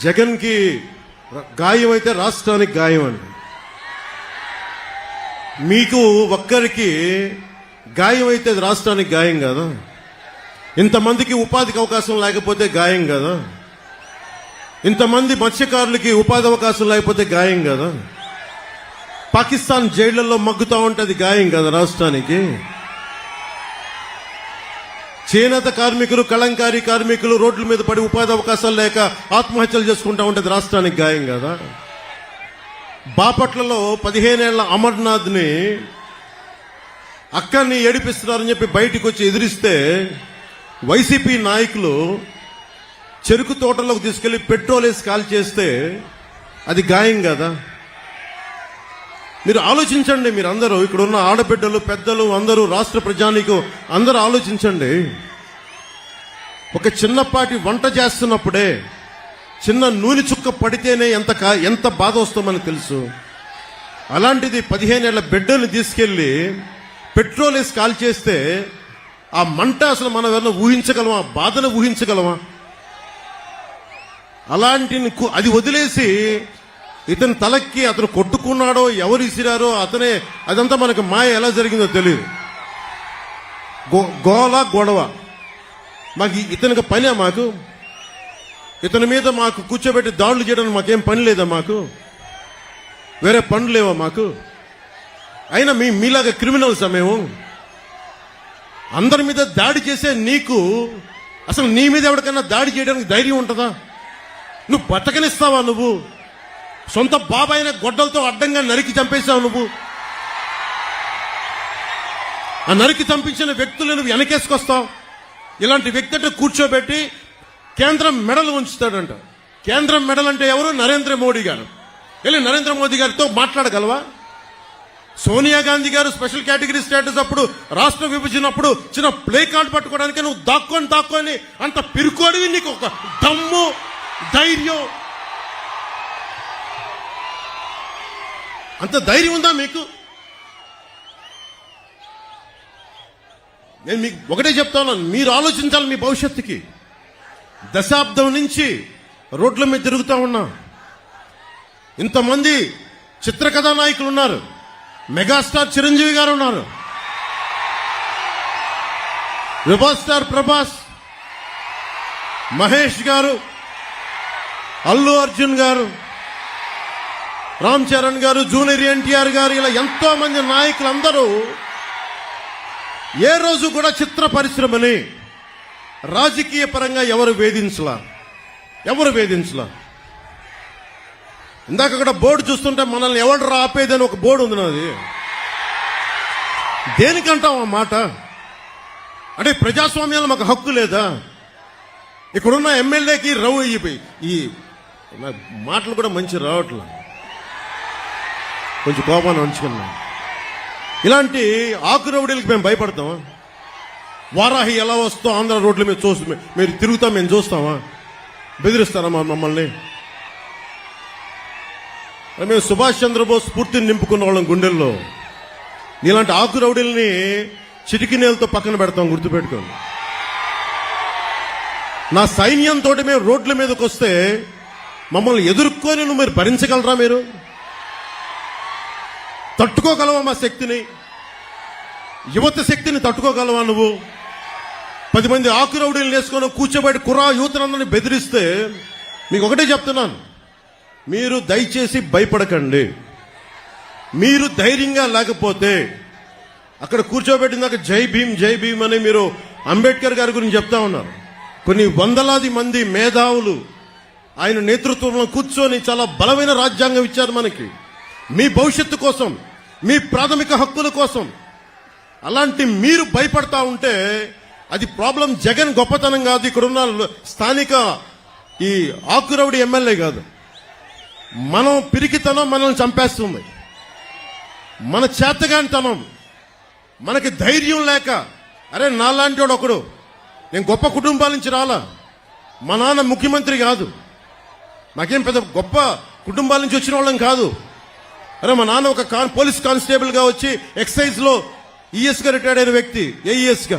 జగన్కి గాయం అయితే రాష్ట్రానికి గాయం అండి మీకు ఒక్కరికి గాయం అయితే అది రాష్ట్రానికి గాయం కదా? ఇంతమందికి ఉపాధికి అవకాశం లేకపోతే గాయం కదా? ఇంతమంది మత్స్యకారులకి ఉపాధి అవకాశం లేకపోతే గాయం కదా? పాకిస్తాన్ జైళ్ళలో మగ్గుతా ఉంటే అది గాయం కదా రాష్ట్రానికి? చేనేత కార్మికులు కళంకారీ కార్మికులు రోడ్ల మీద పడి ఉపాధి అవకాశాలు లేక ఆత్మహత్యలు చేసుకుంటా ఉండేది రాష్ట్రానికి గాయం కదా? బాపట్లలో పదిహేనేళ్ళ అమర్నాథ్ని అక్కని ఏడిపిస్తున్నారని చెప్పి బయటికి వచ్చి ఎదిరిస్తే వైసీపీ నాయకులు చెరుకు తోటలోకి తీసుకెళ్ళి పెట్రోల్ వేసి కాల్ చేస్తే అది గాయం కదా? మీరు ఆలోచించండి మీరు అందరూ ఇక్కడ ఉన్న ఆడబిడ్డలు పెద్దలు అందరూ రాష్ట్ర ప్రజానీకు అందరూ ఆలోచించండి. ఒక చిన్నపాటి వంట చేస్తున్నప్పుడే చిన్న నూనె చుక్క పడితేనే ఎంత కా- ఎంత బాధ వస్తామని తెలుసు. అలాంటిది పదిహేనేళ్ళ బిడ్డల్ని తీసుకెళ్ళి పెట్రోల్ వేసి కాల్ చేస్తే ఆ మంట అసలు మనం ఎవరైనా ఊహించగలమా? బాధను ఊహించగలమా? అలాంటి అది వదిలేసి ఇతని తలకి అతను కొట్టుకున్నాడో ఎవరు ఇసిరారో అతనే అదంతా మనకు మాయ ఎలా జరిగిందో తెలియదు. గో- గోల గొడవ. మాకు ఇతనికి పనే మాకు. ఇతని మీద మాకు కూర్చోబెట్టి దాడులు చేయడానికి మాకేం పని లేదా మాకు? వేరే పనులు లేవా మాకు? అయినా మీ మీలాగా క్రిమినల్స్ మేము? అందరి మీద దాడి చేసే నీకు అసలు నీ మీద ఎవరికైనా దాడి చేయడానికి ధైర్యం ఉంటుందా? నువ్వు బతకనిస్తావా నువ్వు? సొంత బాబాయిన గొడ్డలతో అడ్డంగా నరికి చంపేశావు నువ్వు. ఆ నరికి చంపించిన వ్యక్తులను నువ్వు వెనకేసుకొస్తావు. ఇలాంటి వ్యక్తి అంటే కూర్చోబెట్టి కేంద్రం మెడలు ఉంచుతాడంట. కేంద్రం మెడల్ అంటే ఎవరు? నరేంద్ర మోడీ గారు. వెళ్ళి నరేంద్ర మోదీ గారితో మాట్లాడగలవా? సోనియా గాంధీ గారు స్పెషల్ కేటగిరీ స్టేటస్ అప్పుడు రాష్ట్ర విభజన అప్పుడు చిన్న ప్లే కార్డ్ పట్టుకోవడానికి నువ్వు దాక్కొని దాక్కొని అంత పిరుకోడివి నీకు ఒక దమ్ము ధైర్యం అంత ధైర్యం ఉందా మీకు? నేను మీకు ఒకటే చెప్తాను మీరు ఆలోచించాలి మీ భవిష్యత్తుకి. దశాబ్దం నుంచి రోడ్ల మీద తిరుగుతూ ఉన్నా. ఇంతమంది చిత్రకథా నాయకులు ఉన్నారు. మెగాస్టార్ చిరంజీవి గారు ఉన్నారు. విభా స్టార్ ప్రభాస్ మహేష్ గారు అల్లు అర్జున్ గారు రామ్ చరణ్ గారు జూనియర్ ఎన్టీఆర్ గారు ఇలా ఎంతో మంది నాయకులందరూ ఏ రోజు కూడా చిత్ర పరిశ్రమని రాజకీయ పరంగా ఎవరు వేధించలా? ఎవరు వేధించలా? ఇందాక అక్కడ బోర్డు చూస్తుంటే మనల్ని ఎవడు ఆపేదని ఒక బోర్డు ఉంది నాది. దేనికంటాం ఆ మాట? అంటే ప్రజాస్వామ్యంలో మాకు హక్కు లేదా? ఇక్కడున్న ఎమ్మెల్యేకి రవు ఈ- ఈ మాటలు కూడా మంచి రావట్లేదు కొంచెం కోపాన్ని ఉంచుకున్నాం ఇలాంటి ఆకురవుడీలకు మేము భయపడతాం. వారాహి ఎలా వస్తో ఆంధ్ర రోడ్లు మీద చూస్తూ మీరు తిరుగుతాం మేము చూస్తామా? బెదిరిస్తారా మా మమ్మల్ని? మేము సుభాష్ చంద్రబోస్ స్ఫూర్తిని నింపుకున్న వాళ్ళం గుండెల్లో. ఇలాంటి ఆకురౌడీల్ని చిటికి నేలతో పక్కన పెడతాం గుర్తుపెట్టుకోండి. నా సైన్యంతో మేము రోడ్ల మీదకి వస్తే మమ్మల్ని ఎదుర్కొని నువ్వు మీరు భరించగలరా మీరు? తట్టుకోగలవా మా శక్తిని? యువత శక్తిని తట్టుకోగలవా నువ్వు? పది మంది ఆకురౌడీలు వేసుకొని కూర్చోబెట్టి కుర్రా యువతనందరిని బెదిరిస్తే మీకు ఒకటే చెప్తున్నాను. మీరు దయచేసి భయపడకండి. మీరు ధైర్యంగా లేకపోతే అక్కడ కూర్చోబెట్టిందాక జై భీమ్ జై భీమ్ అని మీరు అంబేద్కర్ గారి గురించి చెప్తా ఉన్నారు. కొన్ని వందలాది మంది మేధావులు ఆయన నేతృత్వంలో కూర్చొని చాలా బలమైన రాజ్యాంగం ఇచ్చారు మనకి. మీ భవిష్యత్తు కోసం మీ ప్రాథమిక హక్కుల కోసం. అలాంటి మీరు భయపడతా ఉంటే అది ప్రాబ్లం జగన్ గొప్పతనం కాదు. ఇక్కడున్న స్థానిక ఈ ఆకురవుడి ఎమ్మెల్యే కాదు. మనం పిరికితనం మనల్ని చంపేస్తుంది. మన చేతగానితనం. మనకి ధైర్యం లేక. అరే నాలాంటి వాడు ఒకడు. నేను గొప్ప కుటుంబాల నుంచి రాలా. మా నాన్న ముఖ్యమంత్రి కాదు. మాకేం పెద్ద గొప్ప కుటుంబాల నుంచి వచ్చిన వాళ్ళం కాదు. అరే మా నాన్న ఒక కాన్ పోలీస్ కానిస్టేబుల్గా వచ్చి ఎక్సైజ్లో ఈఎస్గా రిటైర్డ్ అయిన వ్యక్తి ఏఈఎస్గా